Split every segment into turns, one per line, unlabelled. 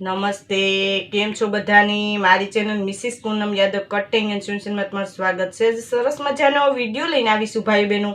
નમસ્તે, કેમ છો બધાની? મારી channel Mrs Poonam Yadav cutting and સ્યુન્સનમાં તમારું સ્વાગત છે. સરસ મજાનો વીડિયો લઈને આવીશું ભાઈ બહેનો,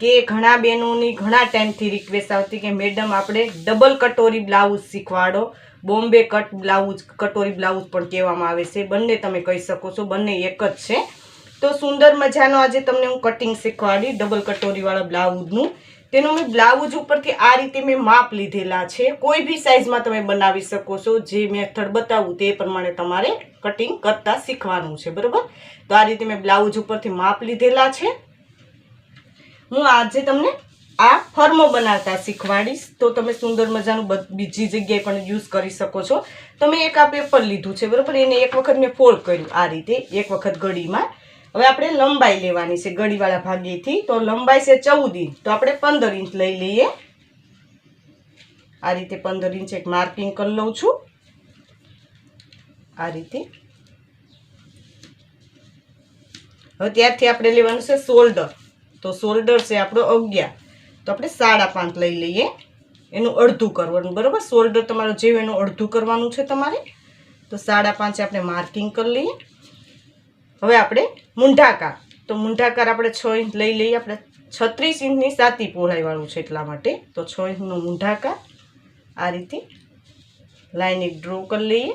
કે ઘણા બહેનોની ઘણા ટાઈમથી રિક્વેસ્ટ આવતી કે, મેડમ, આપણે ડબલ કટોરી બ્લાઉઝ શીખવાડો. બોમ્બે કટ બ્લાઉઝ કટોરી બ્લાઉઝ પણ કહેવામાં આવે છે. બંને તમે કહી શકો છો, બંને એક જ છે. તો સુંદર મજાનો આજે તમને હું કટિંગ શીખવાડી ડબલ કટોરીવાળા બ્લાઉઝનું. તેનું મેં બ્લાઉઝ ઉપરથી આ રીતે મેં માપ લીધેલા છે. કોઈ બી સાઇઝમાં તમે બનાવી શકો છો, જે મેથડ બતાવું તે પ્રમાણે તમારે કટિંગ કરતા શીખવાનું છે, બરાબર? તો આ રીતે મેં બ્લાઉઝ ઉપરથી માપ લીધેલા છે. હું આજે તમને આ ફર્મો બનાવતા શીખવાડીશ. તો તમે સુંદર મજાનું બીજી જગ્યાએ પણ યુઝ કરી શકો છો. તમે એક આ પેપર લીધું છે, બરાબર? એને એક વખત મેં ફોલ્ડ કર્યું આ રીતે. એક વખત ગળીમાં હવે આપણે લંબાઈ લેવાની છે ગળીવાળા ભાગેથી. તો લંબાઈ છે ચૌદ ઇંચ. તો આપણે પંદર ઇંચ લઈ લઈએ. આ રીતે પંદર ઇંચ એક માર્કિંગ કરી લઉં છું. આ રીતે. હવે ત્યારથી આપણે લેવાનું છે શોલ્ડર તો શોલ્ડર છે આપણો અગિયાર. તો આપણે સાડા પાંચ લઈ લઈએ. એનું અડધું કરવાનું, બરાબર? શોલ્ડર તમારું જેવું એનું અડધું કરવાનું છે તમારે. તો સાડા પાંચે આપણે માર્કિંગ કરી લઈએ. હવે આપણે મૂંઢાકાર. તો મૂંઢાકાર આપણે છ ઇંચ લઈ લઈએ. આપણે છત્રીસ ઇંચની સાતી પહોળાઈવાળું છે એટલા માટે. તો છ ઇંચનો મૂંઢાકાર. આ રીતે લાઈન એક ડ્રો કરી લઈએ.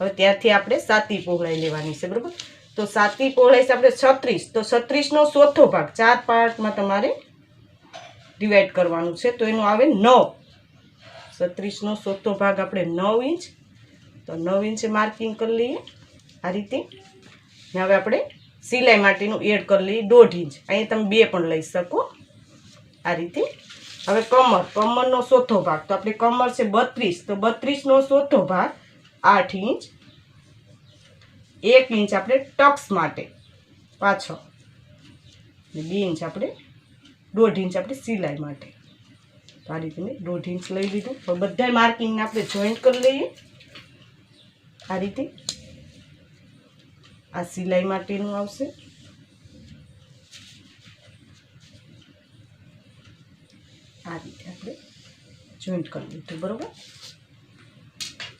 હવે ત્યારથી આપણે સાતી પહોળાઈ લેવાની છે, બરાબર? તો સાતી પહોળાઈ છે આપણે છત્રીસ. તો છત્રીસનો ચોથો ભાગ, ચાર પાર્ટમાં તમારે ડિવાઈડ કરવાનું છે. તો એનું આવે નવ. છત્રીસનો ચોથો ભાગ આપણે નવ ઇંચ. તો નવ ઇંચે માર્કિંગ કરી લઈએ. આ રીતે. હવે આપણે સિલાઈ માટેનું એડ કરી લઈએ દોઢ ઇંચ. અહીંયા તમે બે પણ લઈ શકો. આ રીતે. હવે કમર. કમરનો ચોથો ભાગ. તો આપણે કમર છે બત્રીસ. તો બત્રીસનો ચોથો ભાગ આઠ ઇંચ. એક ઇંચ આપણે ટક્સ માટે પાછો. બે ઇંચ આપણે દોઢ ઇંચ આપણે સિલાઈ માટે. તો આ રીતે મેં દોઢ ઇંચ લઈ લીધું. બધા માર્કિંગને આપણે જોઈન્ટ કરી લઈએ. આ રીતે. આ સિલાઈ માટેનું આવશે. આ રીતે આપણે જોઈન્ટ કરી દીધું બરોબર?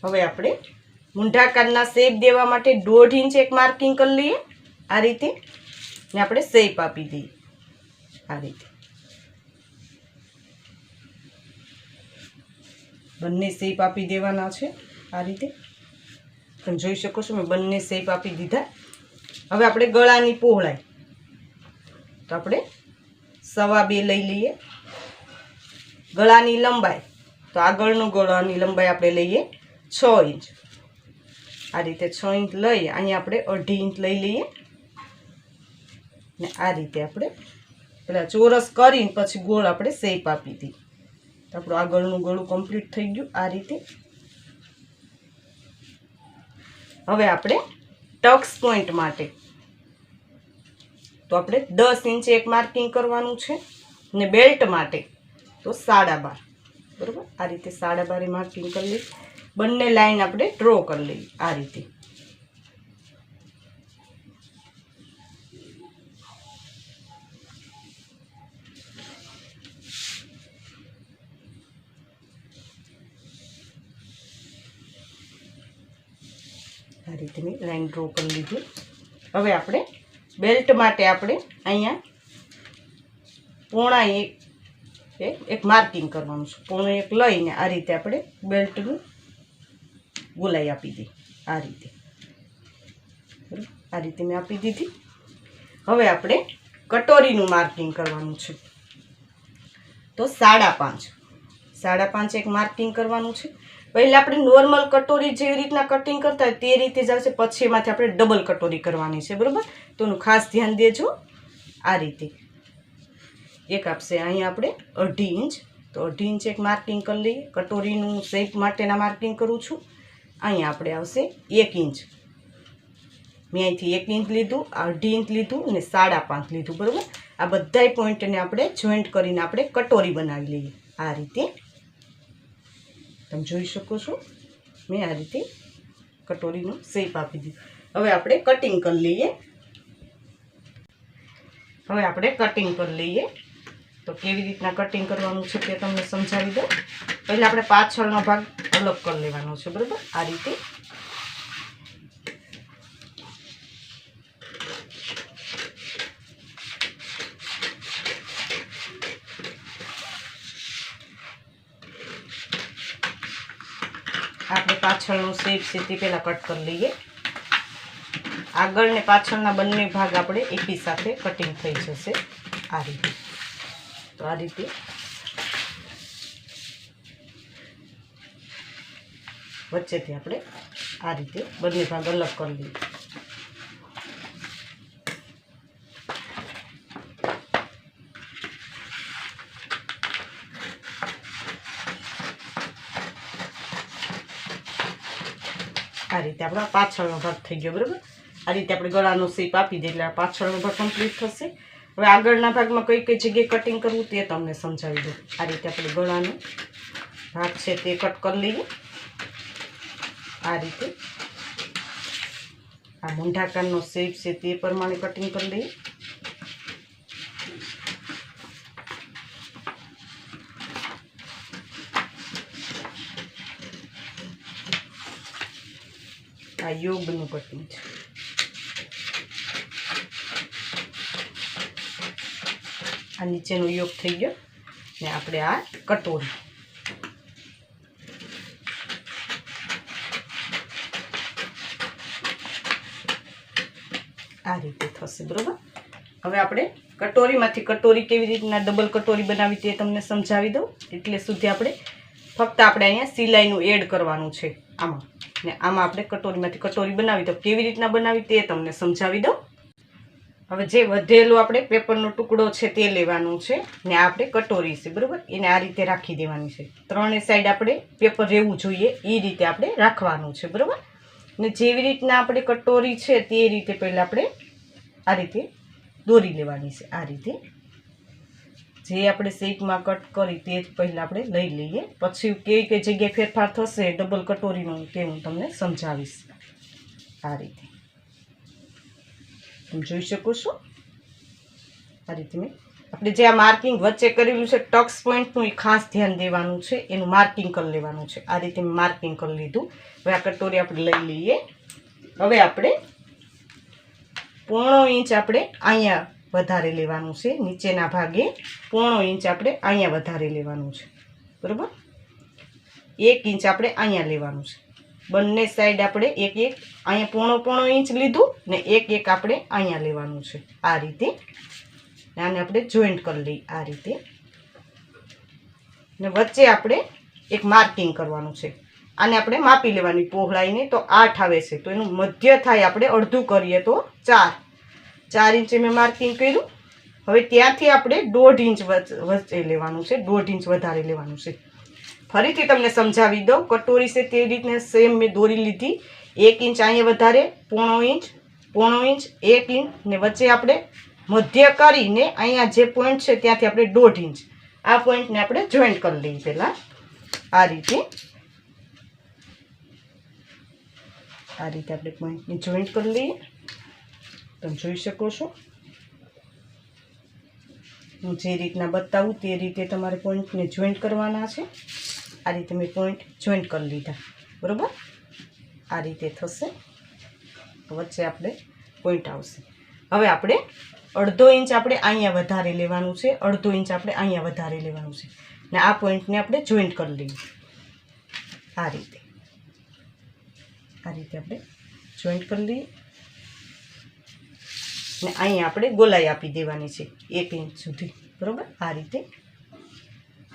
હવે આપણે મૂંઢાકારના શેપ દેવા માટે દોઢ ઇંચ એક માર્કિંગ કરી લઈએ. આ રીતે ને આપણે શેપ આપી દઈએ. આ રીતે. બંને શેપ આપી દેવાના છે. આ રીતે. તમે જોઈ શકો છો, મેં બંને શેપ આપી દીધા. હવે આપણે ગળાની પહોળાઈ. તો આપણે સવા બે લઈ લઈએ. ગળાની લંબાઈ. તો આગળનો ગળાની લંબાઈ આપણે લઈએ છ ઇંચ. આ રીતે છ ઇંચ લઈ, અહીંયા આપણે અઢી ઇંચ લઈ લઈએ. ને આ રીતે આપણે પેલા ચોરસ કરીને પછી ગોળ આપણે શેપ આપી હતી તો આપણું આગળનું ગળું કમ્પ્લીટ થઈ ગયું આ રીતે. હવે આપણે ટક્સ પોઈન્ટ માટે. તો આપણે દસ ઇંચે એક માર્કિંગ કરવાનું છે ને બેલ્ટ માટે તો સાડા બાર. બરાબર? આ રીતે સાડા બારે માર્કિંગ કરી લઈએ. બંને લાઈન આપણે ડ્રો કરી લઈએ આ રીતે. આ રીતે મેં લાઈન ડ્રો કરી લીધી. હવે આપણે બેલ્ટ માટે આપણે અહીંયા પોણા એક એક માર્કિંગ કરવાનું છે. પોણું એક લઈને આ રીતે આપણે બેલ્ટનું ગોલાઈ આપી દઈએ. આ રીતે? આ રીતે મેં આપી દીધી. હવે આપણે કટોરીનું માર્કિંગ કરવાનું છે. તો સાડા પાંચ. સાડા પાંચ એક માર્કિંગ કરવાનું છે. પહેલાં આપણે નોર્મલ કટોરી જેવી રીતના કટિંગ કરતા તે રીતે જ આવશે. પછી એમાંથી આપણે ડબલ કટોરી કરવાની છે, બરાબર? તો એનું ખાસ ધ્યાન દેજો આ રીતે. એક આપશે અહીંયા આપણે અઢી ઇંચ. તો અઢી ઇંચ એક માર્કિંગ કરી લઈએ. કટોરીનું શેપ માટેના માર્કિંગ કરું છું. અહીંયા આપણે આવશે એક ઇંચ. મેં અહીંથી એક ઇંચ લીધું અઢી ઇંચ લીધું અને સાડા પાંચ લીધું, બરાબર? આ બધાય પોઈન્ટને આપણે જોઈન્ટ કરીને આપણે કટોરી બનાવી લઈએ. આ રીતે. તમે જોઈ શકો છો. મેં આ રીતે કટોરીનો શેપ આપી દીધો. હવે આપણે કટિંગ કરી લઈએ. હવે આપણે કટિંગ કરી લઈએ. તો કેવી રીતના કટિંગ કરવાનું છે તે તમને સમજાવી દઉં. પહેલાં આપણે પાછળનો ભાગ અલગ કરી લેવાનો છે, બરાબર? આ રીતે આપણે પાછળનું શેપ છે તે પહેલાં કટ કરી લઈએ. આગળ ને પાછળના બંને ભાગ આપણે એકી સાથે કટિંગ થઈ જશે આ રીતે. તો આ રીતે. વચ્ચેથી આપણે આ રીતે બંને ભાગ અલગ કરી લઈએ. આ રીતે આપણો પાછળનો ભાગ થઈ ગયો, બરાબર? આ રીતે આપણે ગળાનો શેપ આપી દઈએ એટલે પાછળનો ભાગ કમ્પ્લીટ થશે. હવે આગળના ભાગમાં કઈ કઈ જગ્યાએ કટિંગ કરવું તે તમને સમજાવી દઉં. આ રીતે આપણે ગળાનો ભાગ છે તે કટ કરી લઈએ. આ રીતે આ મૂંઢાકારનો શેપ છે તે પ્રમાણે કટિંગ કરી લઈએ. આ યોગનું કટિંગ છે આ નીચેનો યોગ થઈ ગયો ને આપણે આ કટોરી આ રીતે થશે, બરોબર? હવે આપણે કટોરીમાંથી કટોરી કેવી રીતના ડબલ કટોરી બનાવી તે તમને સમજાવી દઉં. એટલે સુધી આપણે ફક્ત આપણે અહીંયા સિલાઈનું એડ કરવાનું છે. આમાં. ને આમાં આપણે કટોરીમાંથી કટોરી બનાવી તો કેવી રીતના બનાવી તે તમને સમજાવી દઉં. હવે જે વધેલો આપણે પેપરનો ટુકડો છે તે લેવાનું છે. ને આપણે કટોરી છે, બરાબર? એને આ રીતે રાખી દેવાની છે. ત્રણે સાઈડ આપણે પેપર રહેવું જોઈએ, એ રીતે આપણે રાખવાનું છે, બરાબર? ને જેવી રીતના આપણે કટોરી છે તે રીતે પહેલાં આપણે આ રીતે દોરી લેવાની છે, આ રીતે. જે આપણે શેપમાં કટ કરી તે જ પહેલાં આપણે લઈ લઈએ. પછી કઈ કઈ જગ્યાએ ફેરફાર થશે ડબલ કટોરીનો તે હું તમને સમજાવીશ આ રીતે. તમે જોઈ શકો છો? આ રીતે મેં આપણે જે આ માર્કિંગ વચ્ચે કરેલું છે ટક્સ પોઈન્ટનું એ ખાસ ધ્યાન દેવાનું છે. એનું માર્કિંગ કરી લેવાનું છે. આ રીતે મેં માર્કિંગ કરી લીધું. હવે આ કટોરી આપણે લઈ લઈએ. હવે આપણે પોણો ઇંચ આપણે અહીંયા વધારે લેવાનું છે. નીચેના ભાગે પોણો ઇંચ આપણે અહીંયા વધારે લેવાનું છે. બરાબર? એક ઇંચ આપણે અહીંયા લેવાનું છે. બંને સાઈડ આપણે એક એક અહીંયા પોણો પોણો ઇંચ લીધું ને એક એક આપણે અહીંયા લેવાનું છે. આ રીતે. આને આપણે જોઈન્ટ કરી લઈએ આ રીતે. ને વચ્ચે આપણે એક માર્કિંગ કરવાનું છે. આને આપણે માપી લેવાની, પહોળાઈને તો આઠ આવે છે. તો એનું મધ્ય થાય આપણે અડધું કરીએ તો ચાર. ચાર ઇંચે મેં માર્કિંગ કર્યું. હવે ત્યાંથી આપણે દોઢ ઇંચ વચ- વચ્ચે લેવાનું છે, દોઢ ઇંચ વધારે લેવાનું છે. ફરીથી તમને સમજાવી દઉં, કટોરી છે તે રીતને સેમ મેં દોરી લીધી. એક ઇંચ અહીંયા વધારે, પોણો ઇંચ પોણો ઇંચ, એક ઇંચ, ને વચ્ચે આપણે મધ્ય કરીને અહીંયા જે પોઈન્ટ છે ત્યાંથી આપણે દોઢ ઇંચ. આ પોઈન્ટને આપણે જોઈન્ટ કરી લઈએ પહેલાં. આ રીતે. આ રીતે આપણે પોઈન્ટને જોઈન્ટ કરી લઈએ. તમે જોઈ શકો છો. હું જે રીતના બતાવું તે રીતે તમારે પોઈન્ટને જોઈન્ટ કરવાના છે. આ રીતે મેં પોઈન્ટ જોઈન્ટ કરી લીધા. બરાબર? આ રીતે થશે. વચ્ચે આપણે પોઈન્ટ આવશે. હવે આપણે અડધો ઇંચ આપણે અહીંયા વધારે લેવાનું છે. અડધો ઇંચ આપણે અહીંયા વધારે લેવાનું છે. ને આ પોઈન્ટને આપણે જોઈન્ટ કરી લઈએ. આ રીતે. આ રીતે આપણે જોઈન્ટ કરી લઈએ. ને અહીંયા આપણે ગોલાઈ આપી દેવાની છે એક ઇંચ સુધી, બરાબર? આ રીતે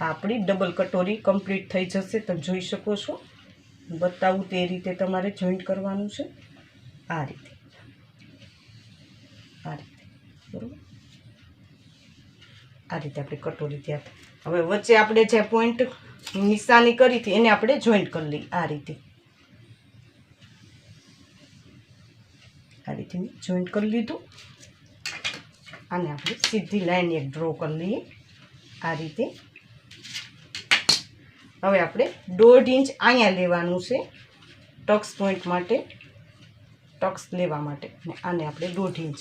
આપણી ડબલ કટોરી કમ્પ્લીટ થઈ જશે. તમે જોઈ શકો છો. બતાવું તે રીતે તમારે જોઈન્ટ કરવાનું છે. આ રીતે આ રીતે, બરાબર? આ રીતે આપણે કટોરી ત્યાં હવે વચ્ચે આપણે જે પોઈન્ટ નિશાની કરી હતી, એને આપણે જોઈન્ટ કરી લઈએ. આ રીતે. આ જોઈન્ટ કરી લીધું. અને આપણે સીધી લાઈન એક ડ્રો કરી લઈએ. આ રીતે. હવે આપણે દોઢ ઇંચ અહીંયા લેવાનું છે ટક્સ પોઈન્ટ માટે, ટક્સ લેવા માટે. અને આને આપણે દોઢ ઇંચ.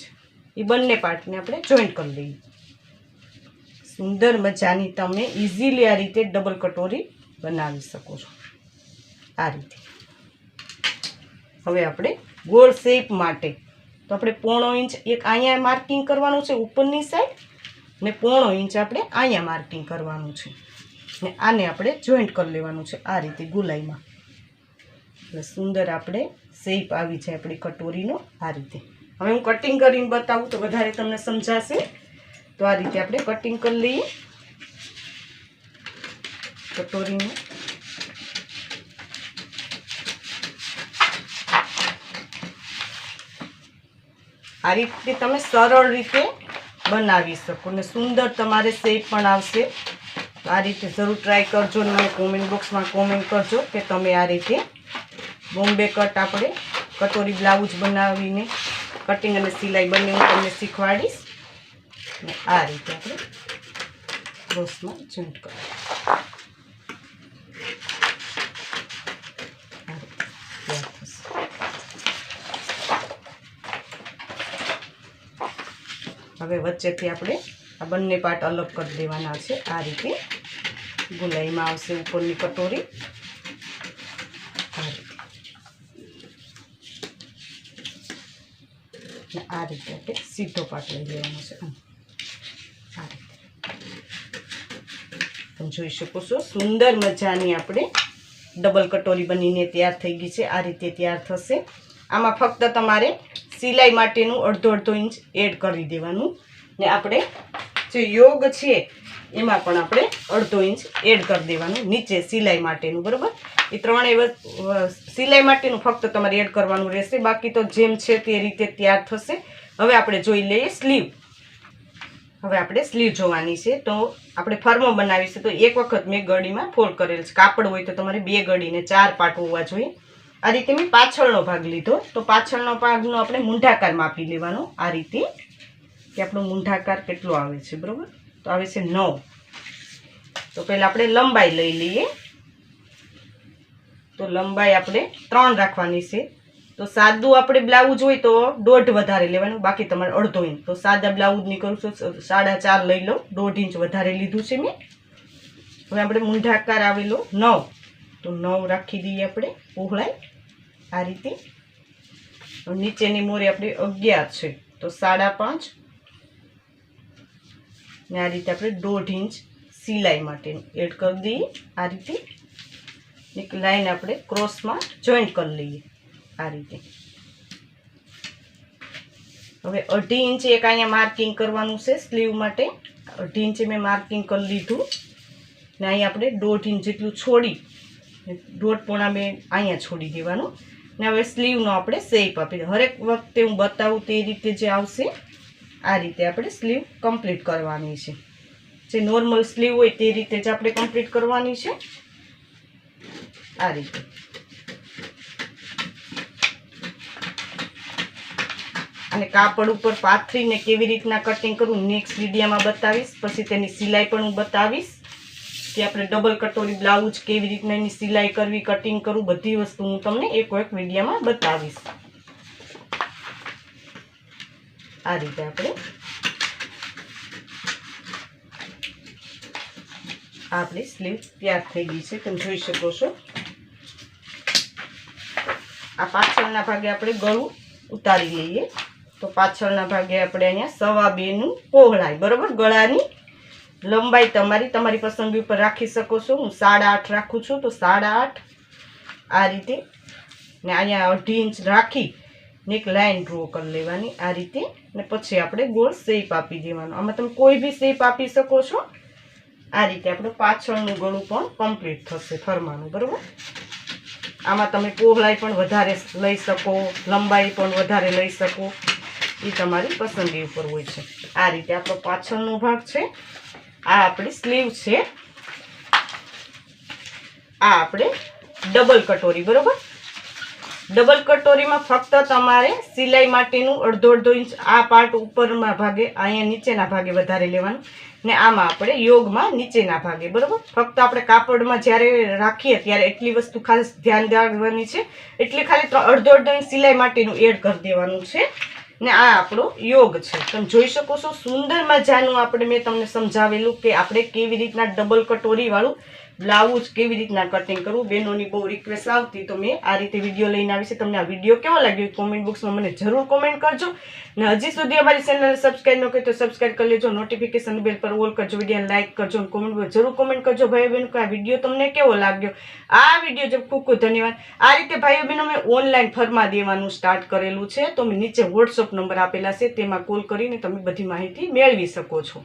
એ બંને પાર્ટને આપણે જોઈન્ટ કરી લઈએ. સુંદર મજાની તમે ઇઝીલી આ રીતે ડબલ કટોરી બનાવી શકો છો. આ રીતે. હવે આપણે ગોળ શેપ માટે આપણે પોણો ઇંચ, એક અહીંયા માર્કિંગ કરવાનું છે ઉપરની સાઈડ ને પોણો ઇંચ આપણે અહીંયા માર્કિંગ કરવાનું છે. ને આને આપણે જોઈન્ટ કરી લેવાનું છે આ રીતે ગુલાઈમાં. એટલે સુંદર આપણે શેપ આવી જાય આપણી કટોરીનો આ રીતે. હવે હું કટિંગ કરીને બતાવું તો વધારે તમને સમજાશે. તો આ રીતે આપણે કટિંગ કરી લઈએ. કટોરીનું. આ રીતે તમે સરળ રીતે બનાવી શકો ને સુંદર તમારે શેપ પણ આવશે. આ રીતે જરૂર ટ્રાય કરજો ને મને કોમેન્ટ બોક્સમાં કોમેન્ટ કરજો કે તમે આ રીતે બોમ્બે કટ આપણે કટોરી બ્લાઉઝ બનાવીને કટિંગ અને સિલાઈ બંને હું તમને શીખવાડીશ. આ રીતે આપણે બોક્સમાં જોઈન્ટ કરો આ રીતે તૈયાર થશે. હવે વચ્ચેથી આપણે આ બંને પાર્ટ અલગ કરી દેવાના છે. આ રીતે ગુલાઈમાં આવશે ઉપરની કટોરી. આ રીતે. આ રીતે આપણે સીધો પાર્ટ લઈ લેવાનો છે. આ રીતે. તમે જોઈ શકો છો, સુંદર મજાની આપણે ડબલ કટોરી બનીને તૈયાર થઈ ગઈ છે. આ રીતે તૈયાર થશે. આમાં ફક્ત તમારે સિલાઈ માટેનું અડધો અડધો ઇંચ એડ કરી દેવાનું. ને આપણે જે યોગ છે, એમાં પણ આપણે અડધો ઇંચ એડ કરી દેવાનું નીચે સિલાઈ માટેનું, બરાબર? એ ત્રણેય સિલાઈ માટેનું ફક્ત તમારે એડ કરવાનું રહેશે. બાકી તો જેમ છે તે રીતે તૈયાર થશે. હવે આપણે જોઈ લઈએ સ્લીવ. હવે આપણે સ્લીવ જોવાની છે. તો આપણે ફર્મો બનાવીશું. તો એક વખત મેં ગળીમાં ફોલ્ડ કરેલ છે. કાપડ હોય તો તમારે બે ગળીને ચાર પાટ હોવા જોઈએ. આ રીતે મેં પાછળનો ભાગ લીધો. તો પાછળનો ભાગનો આપણે મૂંઢાકાર માપી લેવાનો આ રીતે. કે આપણો મૂંઢાકાર કેટલો આવે છે, બરાબર? તો આવે છે નવ. તો પહેલાં આપણે લંબાઈ લઈ લઈએ. તો લંબાઈ આપણે ત્રણ રાખવાની છે. તો સાદું આપણે બ્લાઉઝ હોય તો દોઢ વધારે લેવાનું, બાકી તમારે અડધો ઇંચ. તો સાદા બ્લાઉઝની કરું છું સાડા ચાર લઈ લો. દોઢ ઇંચ વધારે લીધું છે મેં. હવે આપણે મૂંઢાકાર આવેલો નવ. તો નવ રાખી દઈએ આપણે, પહોળાઈ. આ રીતે. નીચેની મોરી આપણે અગિયાર છે. તો સાડા પાંચ. ને આ રીતે આપણે દોઢ ઇંચ સિલાઈ માટે એડ કરી દઈએ. આ રીતે. એક લાઈન આપણે ક્રોસમાં જોઈન્ટ કરી લઈએ. આ રીતે. હવે અઢી ઇંચ એક અહીંયા માર્કિંગ કરવાનું છે સ્લીવ માટે. અઢી ઇંચે મેં માર્કિંગ કરી લીધું. ને અહીંયા આપણે દોઢ ઇંચ જેટલું છોડી. દોઢ પોણા મેં અહીંયા છોડી દેવાનું. ને હવે સ્લીવનો આપણે શેપ આપી હરેક વખતે હું બતાવું તે રીતે જે આવશે, આ રીતે આપણે સ્લીવ કમ્પ્લીટ કરવાની છે. જે નોર્મલ સ્લીવ હોય તે રીતે જ આપણે કમ્પ્લીટ કરવાની છે. આ રીતે. અને કાપડ ઉપર પાથરીને કેવી રીતના કટિંગ કરવું નેક્સ્ટ વિડીયામાં બતાવીશ. પછી તેની સિલાઈ પણ હું બતાવીશ. કે આપણે ડબલ કટોરી બ્લાઉઝ કેવી રીતના એની સિલાઈ કરવી કટિંગ કરવું, બધી વસ્તુ હું તમને એક એક વિડીયામાં બતાવીશ. આ રીતે આપણે આપણી સ્લીવ તૈયાર થઈ ગઈ છે. તમે જોઈ શકો છો. આ પાછળના ભાગે આપણે ગળું ઉતારી લઈએ. તો પાછળના ભાગે આપણે અહીંયા સવા બેનું પહોળાઈ, બરાબર? ગળાની લંબાઈ તમારી તમારી પસંદગી ઉપર રાખી શકો છો. હું સાડા આઠ રાખું છું, તો સાડા આઠ આ રીતે ને અહીંયા અઢી ઇંચ રાખી ને એક લાઇન ડ્રો કરી લેવાની આ રીતે. ને પછી આપણે ગોળ શેપ આપી દેવાનો. આમાં તમે કોઈ બી શેપ આપી શકો છો. આ રીતે આપણું પાછળનું ગળું પણ કમ્પ્લીટ થશે, ફરમાનું, બરાબર? આમાં તમે પહોળાઈ પણ વધારે લઈ શકો, લંબાઈ પણ વધારે લઈ શકો. એ તમારી પસંદગી ઉપર હોય છે. આ રીતે આપણો પાછળનો ભાગ છે. આ આપણી સ્લીવ છે. આ આપણે ડબલ કટોરી, બરોબર? ડબલ કટોરીમાં ફક્ત તમારે સિલાઈ માટેનું અડધો અડધો ઇંચ આ પાર્ટ ઉપરના ભાગે, અહીંયા નીચેના ભાગે વધારે લેવાનું. ને આમાં આપણે યોગમાં નીચેના ભાગે, બરોબર? ફક્ત આપણે કાપડમાં જ્યારે રાખીએ ત્યારે એટલી વસ્તુ ખાલી ધ્યાન રાખવાની છે. એટલે ખાલી અડધો અડધો સિલાઈ માટેનું એડ કરી દેવાનું છે. ને આ આપણો યોગ છે. તમે જોઈ શકો છો, સુંદર મજાનું આપણે મેં તમને સમજાવેલું કે આપણે કેવી રીતના ડબલ કટોરી વાળું બ્લાઉઝ કેવી રીતના કટિંગ કરવું? બેનોની બહુ રિક્વેસ્ટ આવતી, તો મેં આ રીતે વીડિયો લઈને આવી છે. તમને આ વીડિયો કેવો લાગ્યો? કોમેન્ટ બોક્સમાં મને જરૂર કોમેન્ટ કરજો. ને હજી સુધી અમારી ચેનલ સબસ્ક્રાઈબ ન કરી તો સબસ્ક્રાઈબ કરી લેજો. નોટિફિકેશન બેલ પર ઓલ કરજો. વીડિયો લાઇક કરજો અને કોમેન્ટ બોક્સ જરૂર કોમેન્ટ કરજો. ભાઈ બહેનો, કે આ વીડિયો તમને કેવો લાગ્યો? આ વીડિયો જો ખૂબ ખૂબ ધન્યવાદ. આ રીતે ભાઈઓ બહેનો, મેં ઓનલાઈન ફરમા દેવાનું સ્ટાર્ટ કરેલું છે. તો મેં નીચે વોટ્સઅપ નંબર આપેલા છે. તેમાં કોલ કરીને તમે બધી માહિતી મેળવી શકો છો.